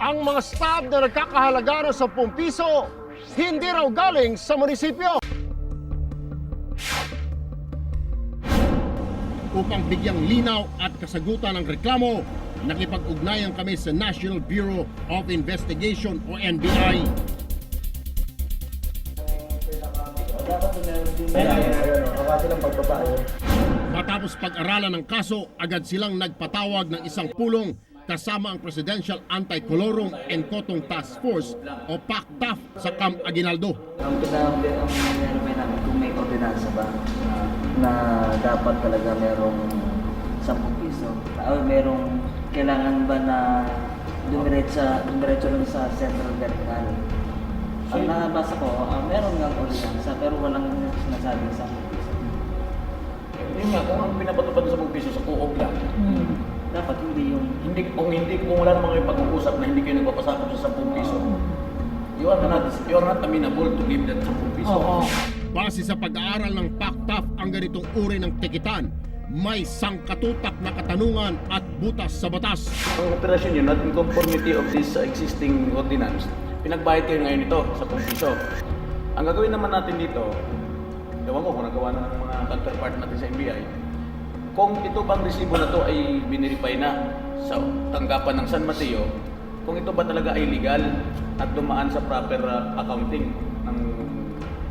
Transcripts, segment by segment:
Ang mga staff na nagkakahalaga ng 10 piso, hindi raw galing sa munisipyo. Upang bigyang linaw at kasagutan ng reklamo, nakipag-ugnayan kami sa National Bureau of Investigation o NBI. Matapos pag-aralan ng kaso, agad silang nagpatawag ng isang pulong kasama ang Presidential Anti-Colorum and Cotton Task Force o PACTAF sa Camp Aguinaldo. Ang pinag ang meron namin kung may ordinansa ba na dapat talaga merong 10 piso o merong kailangan ba na dumiretsa dumiretso lang sa central vertical. Ang nabasa ko, ah, meron nga ordinansa pero walang sinasabing 10 piso. Yun nga, kung ang pinapatupad sa mong piso sa co-op lang, Dapat hindi yung hindi, kung hindi, kung wala namang pag-uusap na hindi kayo nagpapasakop sa 10 piso, you are not, you are not amenable to give that 10 piso. Base sa pag-aaral ng PACTAF ang ganitong uri ng tikitan, may sangkatutak na katanungan at butas sa batas. Ang operasyon yun, not in conformity of this uh, existing ordinance, pinagbayad kayo ngayon ito sa 10 piso. Ang gagawin naman natin dito, ewan ko kung nagawa na ng mga counterpart natin sa NBI, kung ito bang resibo na to ay biniripay na sa tanggapan ng San Mateo, kung ito ba talaga ay legal at dumaan sa proper uh, accounting ng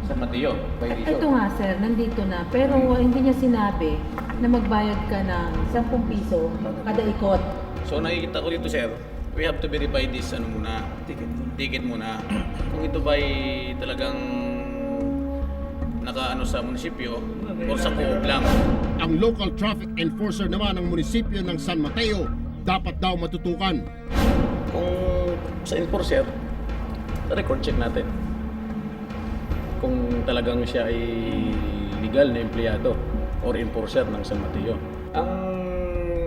San Mateo violation. Ito nga sir, nandito na. Pero hindi niya sinabi na magbayad ka ng 10 piso kada ikot. So nakikita ko dito sir, we have to verify this ano muna, ticket, ticket muna. Kung ito ba ay talagang nakaano sa munisipyo o sa co-op lang. Ang local traffic enforcer naman ng munisipyo ng San Mateo dapat daw matutukan. Kung sa enforcer, record check natin. Kung talagang siya ay legal na empleyado or enforcer ng San Mateo. Ang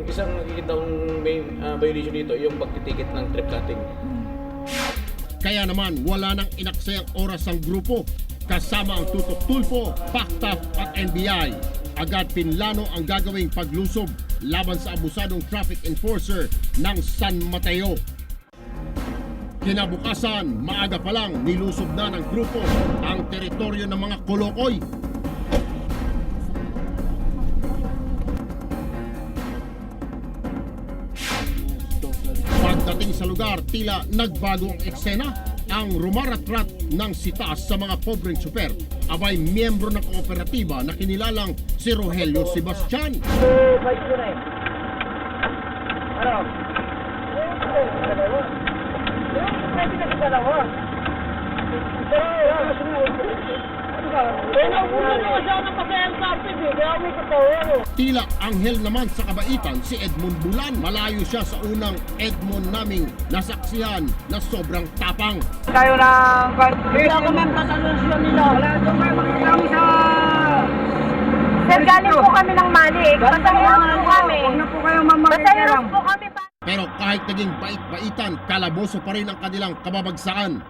isang nakikita kong main ah, violation dito yung pagtitikit ng trip cutting. Kaya naman wala nang inaksayang oras ang grupo kasama ang Tutok Tulfo, PACTAF at NBI. Agad pinlano ang gagawing paglusob laban sa abusadong traffic enforcer ng San Mateo. Kinabukasan, maaga pa lang nilusob na ng grupo ang teritoryo ng mga kolokoy. Pagdating sa lugar, tila nagbago ang eksena. Ang rumaratrat ng sitaas sa mga pobreng super abay miyembro ng kooperatiba na kinilalang si Rogelio Sebastian. Tila anghel naman sa kabaitan si Edmond Bulan. Malayo siya sa unang Edmond naming nasaksihan na sobrang tapang. tayo ng Hindi ako ma'am tatanong nila. Wala doon kayo sa... Sir, galing po kami ng Malik. Pasahero po kami. Huwag na po kayo po kami pa. Pero kahit naging bait-baitan, kalaboso pa rin ang kanilang kababagsakan.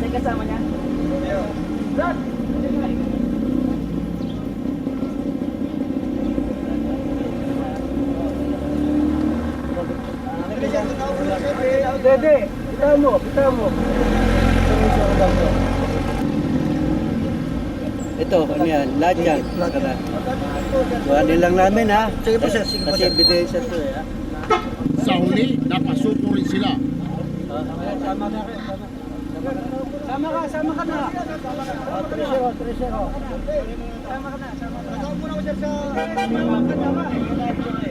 May kasama niya? Brad! Dede, bitaw mo, bitaw mo. Ito, ano yan, lahat yan. Kuhanin lang namin ha. Sige po sir, sige po Kasi ebidensya to eh ha. Sa huli, napasuko rin sila. Sama ka, sama ka na. Oh, Tresero, Tresero. Sama ka na, sama ka na. Kasama muna ko sir sa... Sama ka na. Sino ka,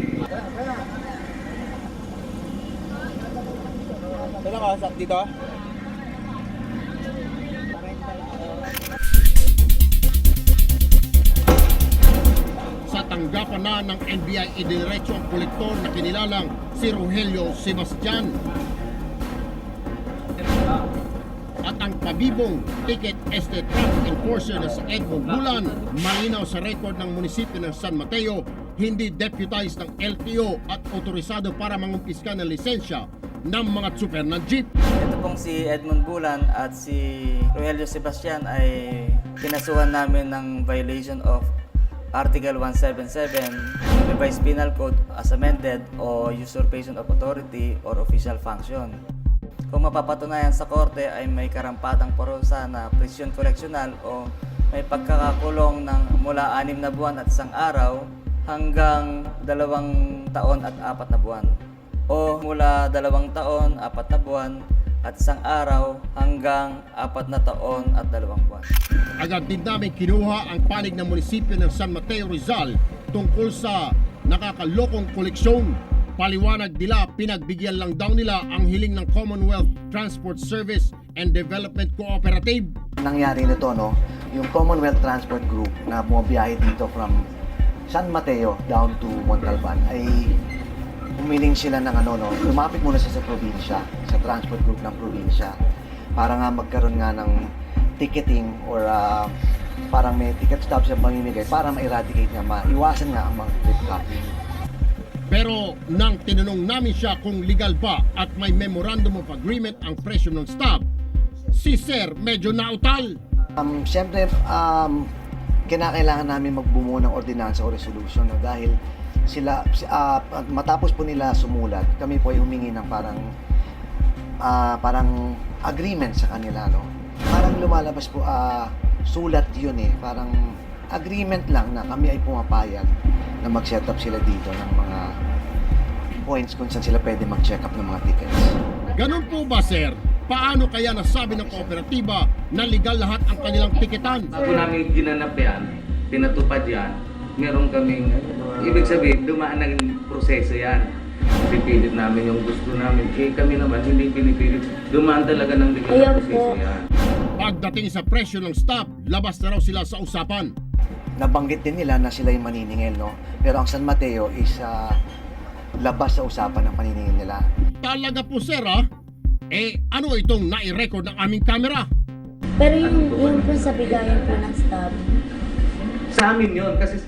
sak dito? Sa tanggapan na ng NBI idiretso ang kolektor na kinilalang si Rogelio Sebastian. At ang pabibong ticket este traffic enforcer na si Edmond Bulan, malinaw sa record ng munisipyo ng San Mateo, hindi deputized ng LTO at otorisado para mangumpiska ng lisensya ng mga super ng jeep. Ito pong si Edmund Bulan at si Rogelio Sebastian ay kinasuhan namin ng violation of Article 177, Revised Penal Code as amended o usurpation of authority or official function. Kung mapapatunayan sa korte ay may karampatang parusa na prisyon koreksyonal o may pagkakakulong ng mula anim na buwan at isang araw hanggang dalawang taon at apat na buwan. O mula dalawang taon, apat na buwan at isang araw hanggang apat na taon at dalawang buwan. Agad din namin kinuha ang panig ng munisipyo ng San Mateo Rizal tungkol sa nakakalokong koleksyon. Paliwanag nila, pinagbigyan lang daw nila ang hiling ng Commonwealth Transport Service and Development Cooperative. nangyari nito, no, yung Commonwealth Transport Group na bumabiyahe dito from San Mateo down to Montalban ay humiling sila ng ano, no, lumapit muna siya sa probinsya, sa transport group ng probinsya para nga magkaroon nga ng ticketing or ah, parang may ticket stop siya pamimigay para ma-eradicate nga, maiwasan nga ang mga trip copy. Pero nang tinanong namin siya kung legal ba at may memorandum of agreement ang presyo ng stop, si Sir medyo nautal. Um, Siyempre, um, kinakailangan namin magbumuo ng ordinansa o resolution no, dahil sila, si- ah, matapos po nila sumulat, kami po ay humingi ng parang ah, parang agreement sa kanila. No? Parang lumalabas po, ah, sulat yun eh, parang agreement lang na kami ay pumapayag na mag-set up sila dito ng mga points kung saan sila pwede mag-check up ng mga tickets. Ganun po ba, Sir? Paano kaya nasabi ng kooperatiba na legal lahat ang kanilang tiketan? Bago namin ginanap yan, pinatupad yan, meron kaming, ibig sabihin, dumaan ng proseso yan. Pipilit namin yung gusto namin. Eh kami naman, hindi pinipilit. Dumaan talaga ng legal na proseso yan. Pagdating sa presyo ng stop, labas na raw sila sa usapan. nabanggit din nila na sila yung maniningil, no? Pero ang San Mateo is ah, labas sa usapan ng paniningil nila. Talaga po, Sir, ha? Eh, ano itong nai-record ng aming camera? Pero yung, yung po sa bigayan po ng stop, Sa amin yun, kasi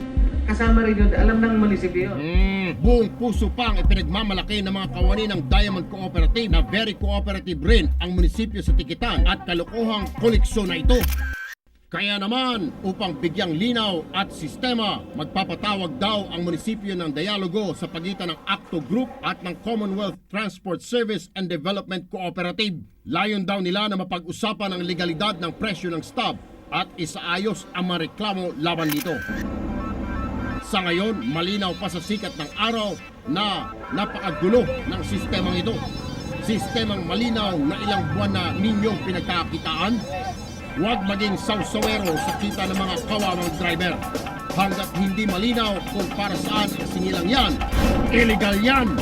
kasama rin yun, alam ng munisipyo. Mm, buong puso pang ipinagmamalaki ng mga kawani ng Diamond Cooperative na very cooperative rin ang munisipyo sa tikitan at kalokohang koleksyon na ito. Kaya naman, upang bigyang linaw at sistema, magpapatawag daw ang munisipyo ng dialogo sa pagitan ng Acto Group at ng Commonwealth Transport Service and Development Cooperative. Layon daw nila na mapag-usapan ang legalidad ng presyo ng stop at isaayos ang mga reklamo laban dito. Sa ngayon, malinaw pa sa sikat ng araw na napakagulo ng sistemang ito. Sistemang malinaw na ilang buwan na ninyong pinagkakitaan. Huwag maging sausawero sa kita ng mga kawawang driver. Hanggat hindi malinaw kung para saan ang sinilang yan, illegal yan!